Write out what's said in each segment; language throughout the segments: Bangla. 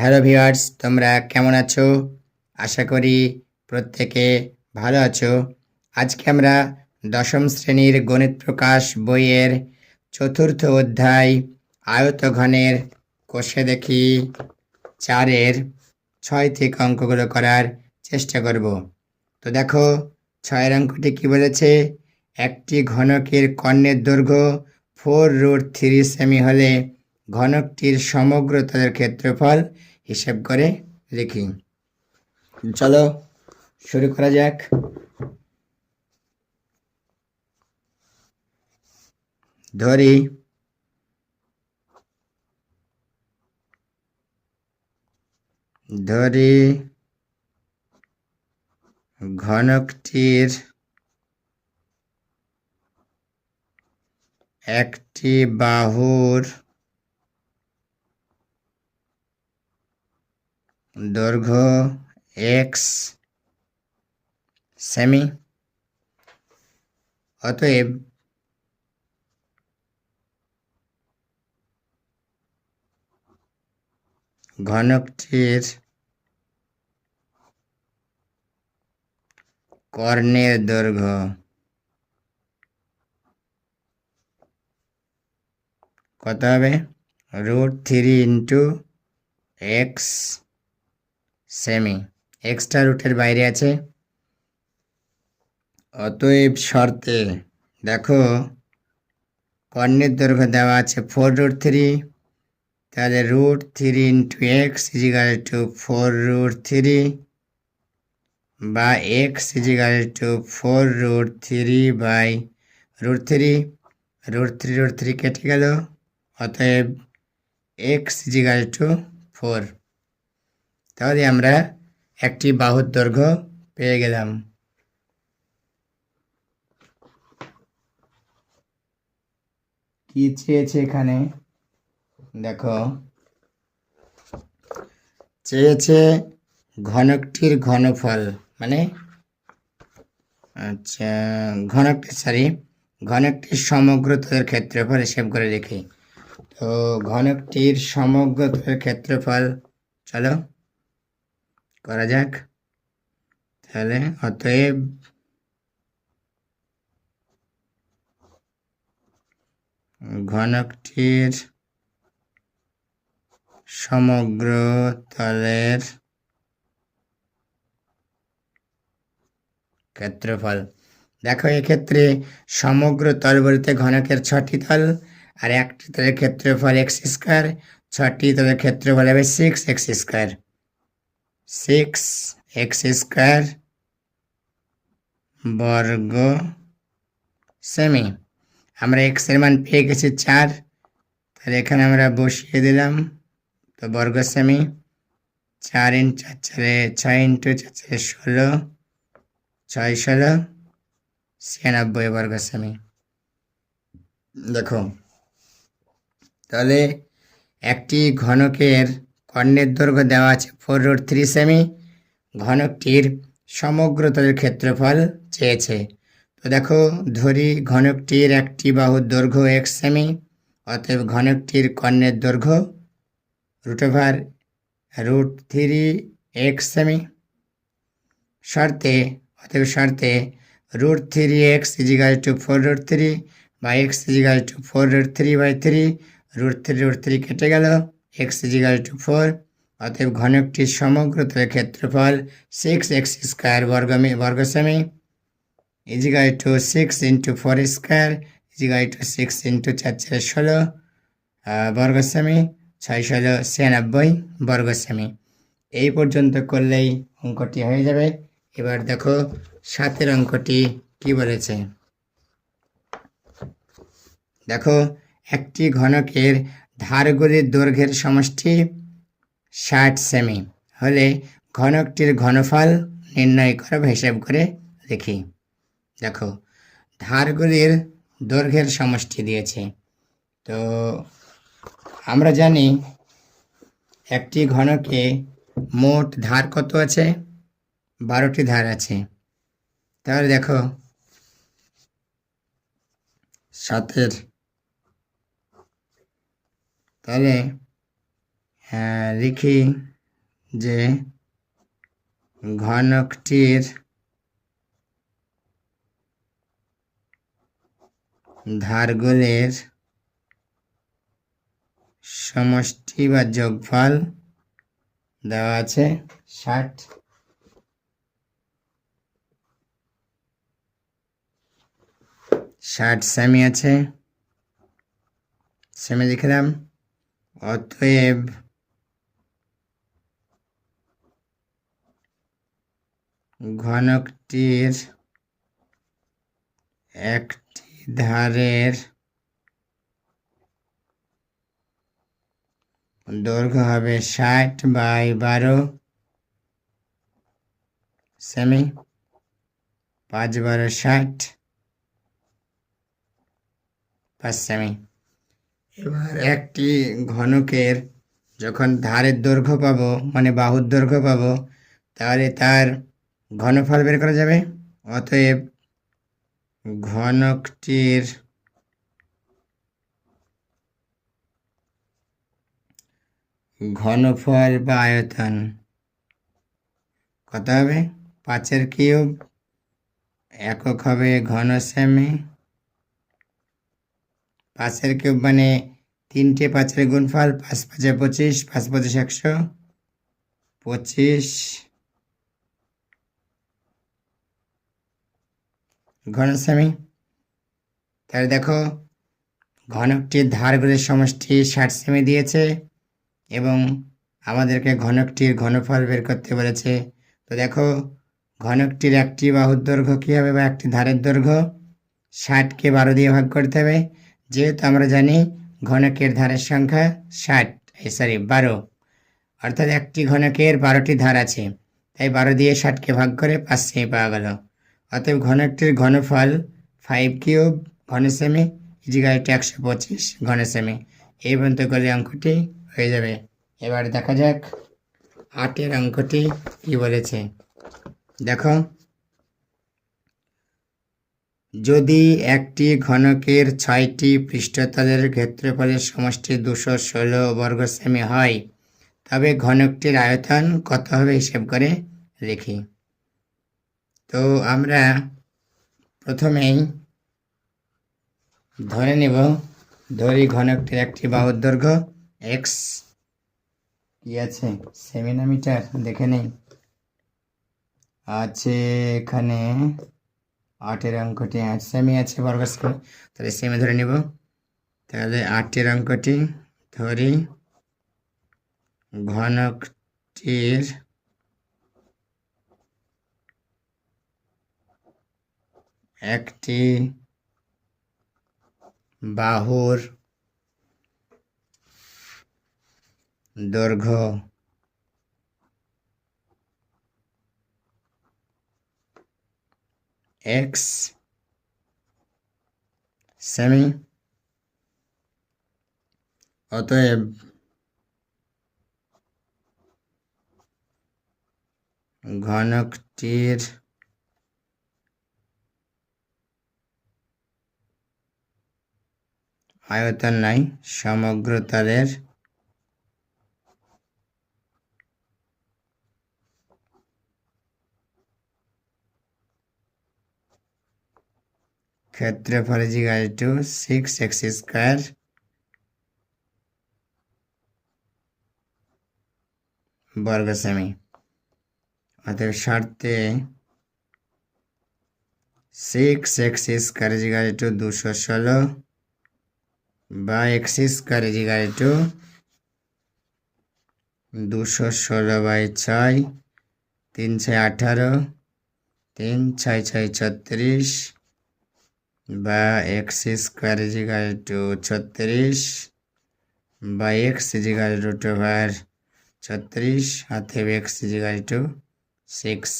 হ্যালো ভিউয়ার্স, তোমরা কেমন আছো? আশা করি প্রত্যেকে ভালো আছো। আজকে আমরা দশম শ্রেণির গণিত প্রকাশ বইয়ের চতুর্থ অধ্যায় আয়তঘনের কোষে দেখি চারের ছয় থেকে অঙ্কগুলো করার চেষ্টা করব। তো দেখো, ছয়ের অঙ্কটি কি বলেছে? একটি ঘনকের কর্ণের দৈর্ঘ্য ফোর রুট থ্রি সেমি হলে ঘনকটির সমগ্র তাদের ক্ষেত্রফল হিসেব করে লিখি। চলো শুরু করা যাক। ধরি। ধরি। ঘনকটির একটি বাহুর দৈর্ঘ্য এক্স সেমি অতএব ঘনকটির কর্ণের দৈর্ঘ্য কত হবে? রুট থ্রি ইন্টু এক্স সেমি এক্সট্রা রুটের বাইরে আছে। অতএব শর্তে, দেখো, কর্ণের দৈর্ঘ্য দেওয়া আছে ফোর রুট থ্রি তাহলে root three into X equal to four root three বা X equal to four root three by root three root three root three কেটে গেল। অতএব এক্স ইজিকাল টু ফোর তাহলে আমরা একটি বাহুর দৈর্ঘ্য পেয়ে গেলাম। কি চেয়েছে এখানে? দেখো। চেয়েছে ঘনকটির ঘনফল মানে আচ্ছা ঘনকটি সরি ঘনকটির সমগ্র তলের ক্ষেত্রফল হিসেব করে লিখি। তো ঘনকটির সমগ্র তলের ক্ষেত্রফল, চলো। করা যাক। তাহলে অতএব ঘনকটির সমগ্র তলের ক্ষেত্রফল। দেখো, এক্ষেত্রে সমগ্র তল বলতে ঘনকের ছটি তল, আর একটি তলের ক্ষেত্রফল এক্স স্কোয়ার ছটি তলের ক্ষেত্রফল হবে six X square six X square বর্গ সেমি আমরা এক্সের মান পেয়ে গেছি চার। তাহলে এখানে আমরা বসিয়ে দিলাম। তো বর্গ সেমি চার ইন্টু চার চারে ছয় ইন্টু চার চারে ষোলো, ছয় ষোলো, ছিয়ানব্বই বর্গ সেমি দেখো, তাহলে একটি ঘনকের কর্ণের দৈর্ঘ্য দেওয়া আছে ফোর রুট থ্রি সেমি ঘনকটির সমগ্র তলের ক্ষেত্রফল চেয়েছে। তো দেখো, ধরি ঘনকটির একটি বাহুর দৈর্ঘ্য এক সেমি অতএব ঘনকটির কর্ণের দৈর্ঘ্য root over root three X semi শর্তে, অতএব শর্তে root three X equal to four root three বা X equal to four root three by three root three root three কেটে গেল। এক্স ইজিকাল টু ফোর, অতএব ঘনকটির সমগ্র ক্ষেত্রফল সিক্স এক্স স্কোয়ার বর্গ বর্গ semi equal to six into four square equal to six into চার চার ষোলো বর্গ সেমি ছয় ষোলো ছিয়ানব্বই বর্গ সেমি এই পর্যন্ত করলেই অঙ্কটি হয়ে যাবে। এবার দেখো সাতের অঙ্কটি কি বলেছে। দেখো একটি ঘনকের ধারগুলির দৈর্ঘ্যের সমষ্টি ষাট সেমি। হলে ঘনকটির ঘনফল নির্ণয় করে বা হিসাব করে লিখি দেখো, ধারগুলির দৈর্ঘ্যের সমষ্টি দিয়েছে। তো আমরা জানি একটি ঘনকে মোট ধার কত আছে? বারোটি ধার আছে। তাহলে দেখো, সাতের তাহলে হ্যাঁ লিখি যে ঘনকটির ধারগুলির সমষ্টি বা যোগফল দেওয়া আছে ষাট। ষাট সেমি আছে। সেমি লিখলাম অতএব ঘনকটির একটি ধারের দৈর্ঘ্য হবে ষাট বাই বারো সেমি পাঁচ বারো ষাট, পাঁচ সেমি এবার একটি ঘনকের যখন ধারের দৈর্ঘ্য পাবো মানে বাহুর দৈর্ঘ্য পাবো, তাহলে তার ঘনফল বের করা যাবে? অতএব ঘনকটির ঘনফল বা আয়তন কত হবে? পাঁচের কিউব একক হবে ঘন সেমি পাঁচের কিউব মানে তিনটে পাঁচের গুণফল পাঁচ পাঁচে পঁচিশ, পাঁচ পঁচিশ একশো পঁচিশ। ঘন সেমি তাহলে দেখো ঘনকটির ধারগুলির সমষ্টি ষাট সেমি দিয়েছে এবং আমাদেরকে ঘনকটির ঘনফল বের করতে বলেছে। তো দেখো ঘনকটির একটি বাহুর দৈর্ঘ্য কী হবে বা একটি ধারের দৈর্ঘ্য? ষাটকে বারো দিয়ে ভাগ করতে হবে। যেহেতু আমরা জানি ঘনকের ধারের সংখ্যা ষাট সরি বারো। অর্থাৎ একটি ঘনকের বারোটি ধার আছে। তাই বারো দিয়ে ষাটকে ভাগ করে পাঁচ সেমি পাওয়া গেল। অতএব ঘনকটির ঘনফল ফাইভ কিউব ঘন সেমি ইজিগাইটি একশো পঁচিশ ঘন সেমি এই পর্যন্ত করলে অঙ্কটি হয়ে যাবে। এবার দেখা যাক আটের অঙ্কটি কি বলেছে। দেখো যদি একটি ঘনকের ছয়টি পৃষ্ঠতলের ক্ষেত্রফলের সমষ্টি দুশো ষোলো বর্গ সেমি হয়, তবে ঘনকটির আয়তন কত হবে হিসেব করে লিখি তো আমরা প্রথমেই ধরে নেব ধরি ঘনকটির একটি বাহুর দৈর্ঘ্য এক্স কি আছে? সেমিনামিটার, দেখে নেই। আছে এখানে আটের অঙ্কটি সেমি আছে বর্গ স্কেল তাহলে সেমি ধরে নিব। তাহলে আটের অঙ্কটি ধরি। ঘনকটির একটি বাহুর দৈর্ঘ্য এক্স সেমি অতএব ঘনকটির আয়তন নাই সমগ্র ক্ষেত্রফল is equal to six X square বর্গ সেমি অতএব শর্তে six X square equal to দুশো ষোলো বা এক্স স্কোয়ার equal to দুশো ষোলো বাই ছয়, তিন ছয় আঠারো, তিন ছয় ছয় ছত্রিশ বা এক্স স্কোয়ার ইজিকাল টু ছত্রিশ বা এক্স ইজিকাল রুট ওভার ছত্রিশ অতএব এক্স ইজিকাল টু সিক্স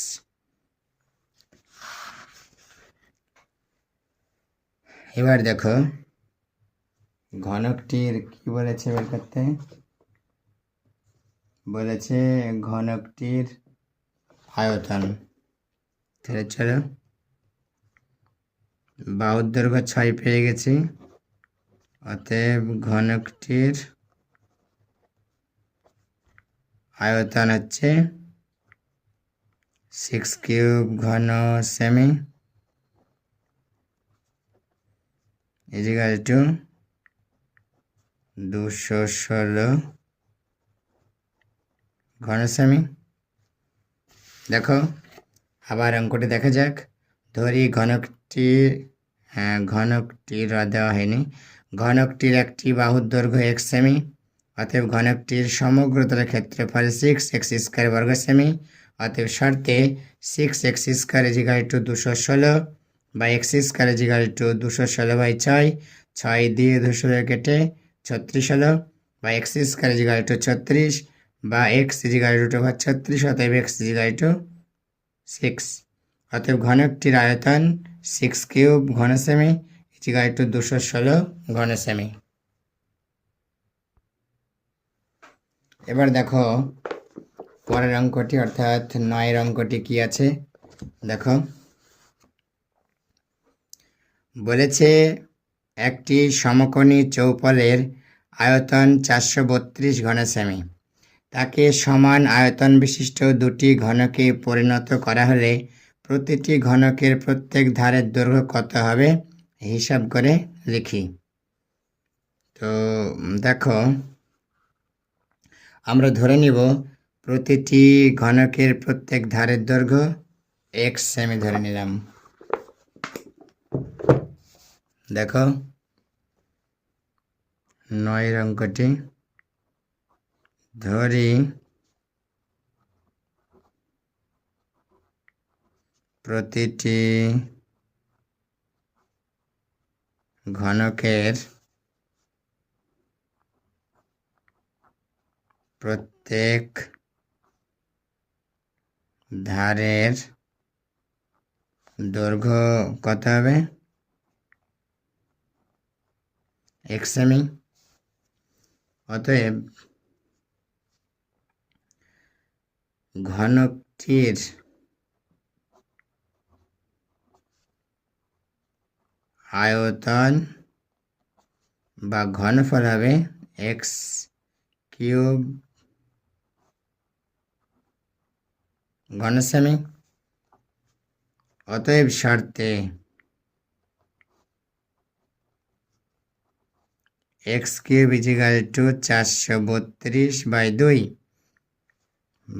এবার দেখো, ঘনকটির কি বলেছে বের করতে? বলেছে ঘনকটির আয়তন। তাহলে চলো বাহুর দৈর্ঘ্য ছয় পেয়ে গেছি। অতএব ঘনকটির আয়তন হচ্ছে সিক্স কিউব ঘন সেমি ইজিকাল টু দুশো ষোলো ঘন সেমি দেখো, আবার অঙ্কটি দেখা যাক। ধরি ঘনকটি হ্যাঁ ঘনকটির দেওয়া হয়নি। ঘনকটির একটি বাহুর দৈর্ঘ্য এক সেমি, অতএব ঘনকটির সমগ্রতলের ক্ষেত্রফল সিক্স এক্স স্কোয়ার বর্গ সেমি, অতএব শর্তে six X square equal to দুশো ষোলো বা এক্স স্কোয়ার ইজিকাল টু দুশো ষোলো বাই ছয় ছয় দিয়ে দুশো কেটে ছত্রিশ হলো বা এক্স স্কোয়ার ইজিকাল টু ছত্রিশ, বা এক্স ইজিকাল টু ওভার ছত্রিশ, অতএব এক্স ইজিকাল টু সিক্স অতএব ঘনকটির আয়তন সিক্স কিউব ঘন সেমি ইজিকাল টু দুশো ষোলো ঘন সেমি এবার দেখো পরের অঙ্কটি, অর্থাৎ নয়ের অঙ্কটি কি আছে? দেখো। বলেছে একটি সমকোণী চৌপলের আয়তন চারশো বত্রিশ ঘন সেমি তাকে সমান আয়তন বিশিষ্ট দুটি ঘনকে পরিণত করা হলে প্রতিটি ঘনকের প্রত্যেক ধারের দৈর্ঘ্য কত হবে? হিসাব করে লিখি। তো দেখো, আমরা ধরে নিব প্রতিটি ঘনকের প্রত্যেক ধারের দৈর্ঘ্য এক্স সেমি ধরে নিলাম। দেখো, নয়ের অঙ্কটি ধরি প্রতিটি ঘনকের প্রত্যেক ধারের দৈর্ঘ্য কত হবে? এক সেমি অতএব ঘনকটির আয়তন বা ঘনফল হবে এক্স কিউব ঘন সেমি অতএব শর্তে এক্স কিউব ইজিক্যাল টু চারশো বত্রিশ বাই দুই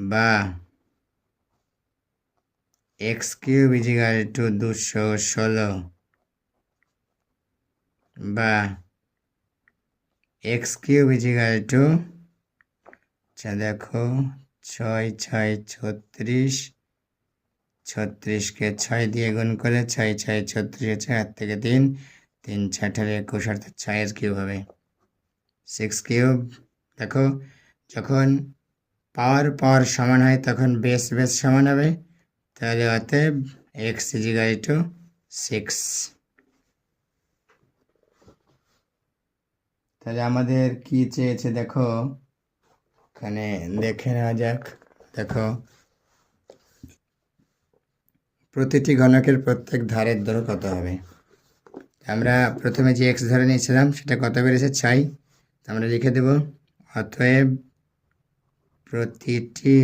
বা এক্স কিউব ইজিক্যাল টু দুশো ষোলো। বা এক্স কিউব ইজিক্যাল টু আচ্ছা দেখো, ছয় ছয়, ছত্রিশ ছত্রিশকে ছয় দিয়ে গুণ করলে ছয় ছয়, ছত্রিশ হচ্ছে হাত থেকে তিন তিন ছয় একুশ অর্থাৎ ছয়ের কিউব হবে। সিক্স কিউব, দেখো, যখন পাওয়ার পাওয়ার সমান হয় তখন বেস বেস সমান হবে, তাহলে অতএব এক্স ইজিগাল টু সিক্স তাহলে আমাদের কি চেয়েছে দেখো। এখানে দেখে নেওয়া যাক, দেখো। প্রতিটি ঘনকের প্রত্যেক ধারের দৈর্ঘ্য কত হবে? আমরা প্রথমে যে এক্স ধরে নিয়েছিলাম, সেটা কত বেড়েছে? তো আমরা লিখে দেব, অতএব প্রতিটি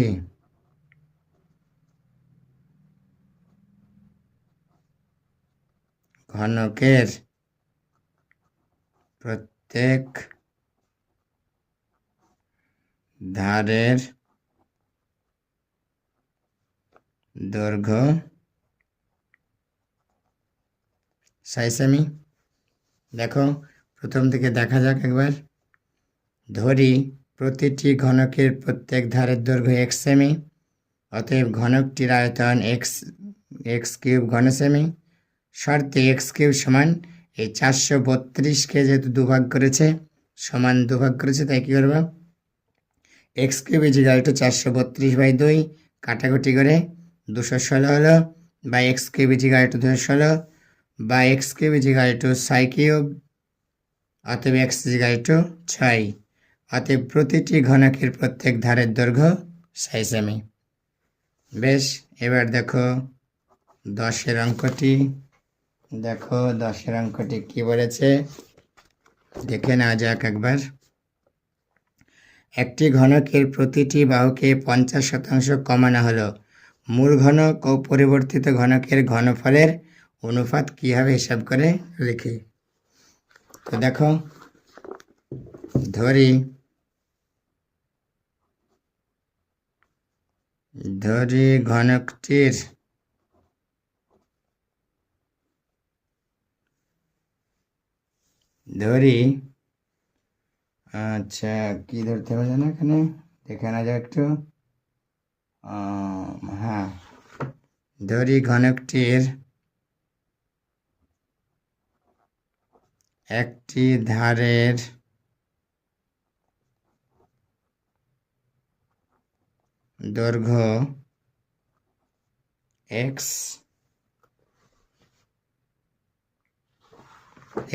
ঘনকের প্রত্যেক ধারের দৈর্ঘ্য ছয় সেমি দেখো, প্রথম থেকে দেখা যাক একবার। ধরি, প্রতিটি ঘনকের প্রত্যেক ধারের দৈর্ঘ্য এক সেমি অতএব ঘনকটির আয়তন এক্স এক্স কিউব ঘন সেমি শর্তে এক্স কিউব সমান এই চারশো বত্রিশকে যেহেতু দুভাগ করেছে, সমান দুভাগ করেছে, তাই কী করব? এক্স কিউব ইজিগাল টু চারশো বত্রিশ বাই দুই, কাটাকুটি করে দুশো ষোলো হলো বা এক্স কিউব ইজিগাল টু দুশো ষোলো বা এক্স কিউব ইজিগাল টু ছয় কিউব অতএব এক্স ইজিগাল টু ছয়। অতএব প্রতিটি ঘনকের প্রত্যেক ধারের দৈর্ঘ্য ছয় সেমি বেশ, এবার দেখো দশের অঙ্কটি। দেখো দশের অঙ্কটি কি বলেছে? দেখে নেওয়া যাক একবার। একটি ঘনকের প্রতিটি বাহুকে পঞ্চাশ শতাংশ কমানো হলো। মূল ঘনক ও পরিবর্তিত ঘনকের ঘনফলের অনুপাত কীভাবে হিসাব করে লিখি। তো দেখো, ধরি ধরি ঘনকটির ধরি। আচ্ছা কি ধরতে হবে জানো এখানে? দেখে না যাক একটু। হ্যাঁ। ধরি ঘনকটির একটি ধারের দৈর্ঘ্য এক্স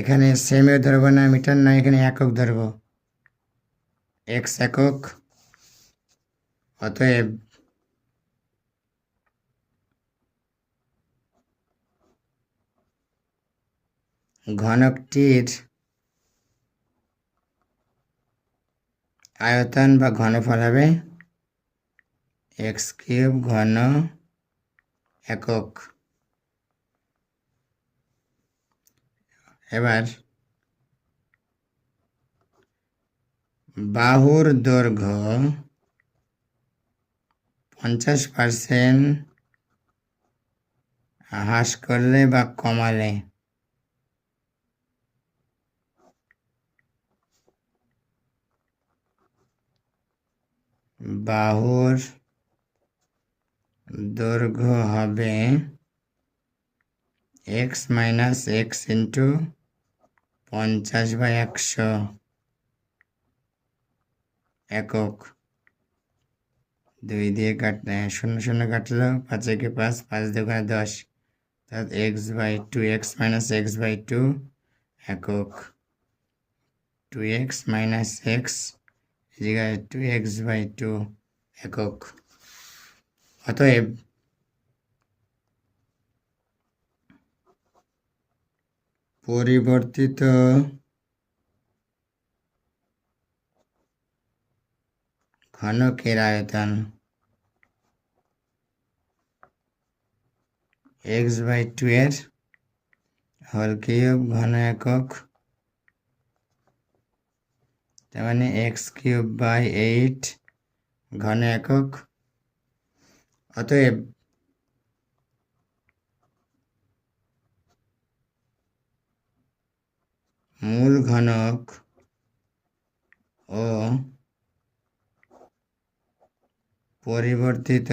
এখানে সেমে ধরবো না, মিটার না, এখানে একক ধরবো। এক্স একক, অতএব ঘনকটির আয়তন বা ঘনফল হবে এক্স কিউব ঘন একক। এবার বাহুর দৈর্ঘ্য পঞ্চাশ পার্সেন্ট হ্রাস করলে বা কমালে। বাহুর দৈর্ঘ্য হবে এক্স মাইনাস এক্স ইন্টু পঞ্চাশ বাই একশো একক দুই দিয়ে কাট শূন্য শূন্য কাটলো, পাঁচ একে পাঁচ পাঁচ দোকানে দশ। অর্থাৎ X by two X minus X by two একক two X minus X two X by two একক। অতএব পরিবর্তিত। ঘনকের আয়তন এক্স বাই টু এর হল কিউব ঘন একক। তার মানে এক্স কিউব বাই এইট ঘন একক। অতএব মূল ঘনক ও পরিবর্তিত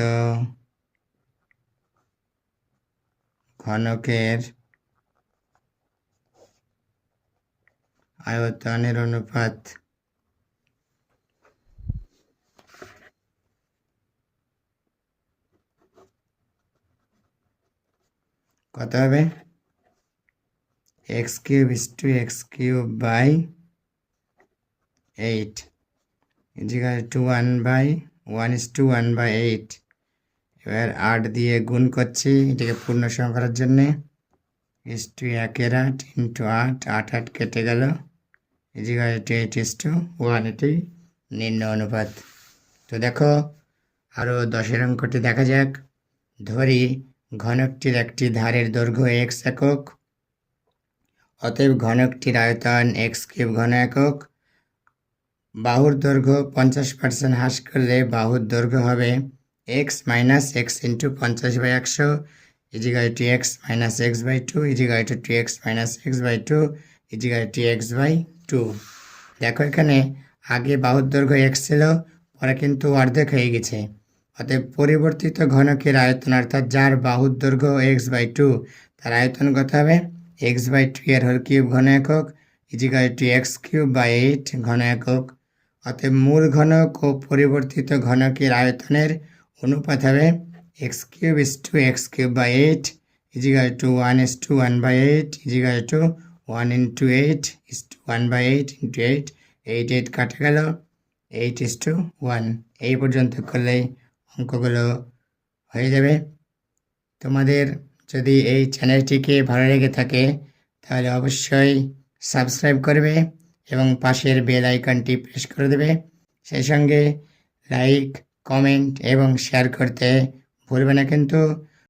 ঘনকের আয়তনের অনুপাত কত হবে? X cube is to X cube by eight. Equal to one by one is to one by eight. এবার আট দিয়ে গুণ করছি, এটাকে পূর্ণ সংখ্যা করার জন্যে। ইস টু একের আট ইন্টু আট আট আট কেটে গেল। Equal to eight is to one, এটি নিম্ন অনুপাত। তো দেখো আরও দশের অঙ্কটি দেখা যাক। ধরি, ঘনকটির একটি ধারের দৈর্ঘ্য এক্স একক অতএব ঘনকটির আয়তন এক্স কিউব ঘন একক বাহুর দৈর্ঘ্য পঞ্চাশ পার্সেন্ট হ্রাস করলে বাহুর দৈর্ঘ্য হবে এক্স মাইনাস এক্স ইন্টু পঞ্চাশ বাই একশো ইজিগাই two x minus x by two ইজিগাই two two x minus x by two ইজিগাই two x by two. দেখো এখানে আগে বাহুর দৈর্ঘ্য এক্স ছিল, পরে কিন্তু অর্ধেক হয়ে গেছে। অতএব পরিবর্তিত ঘনকের আয়তন অর্থাৎ যার বাহুর দৈর্ঘ্য এক্স বাই টু, তার আয়তন কত হবে? এক্স বাই টু এর হল কিউব ঘন একক equal to X cube by eight ঘন একক। অতএব মূল ঘনক ও পরিবর্তিত ঘনকের আয়তনের অনুপাত হবে X cube is to X cube by eight equal to one is to one by eight equal to one into eight is to one by eight into eight eight eight কাটা গেল এইট ইস টু ওয়ান এই পর্যন্ত করলেই অঙ্কগুলো হয়ে যাবে। তোমাদের যদি এই চ্যানেলটিকে ভালো লেগে থাকে, তাহলে অবশ্যই সাবস্ক্রাইব করবে এবং পাশের বেল আইকনটি প্রেস করে দেবে। সেই সঙ্গে লাইক, কমেন্ট এবং শেয়ার করতে ভুলবে না কিন্তু।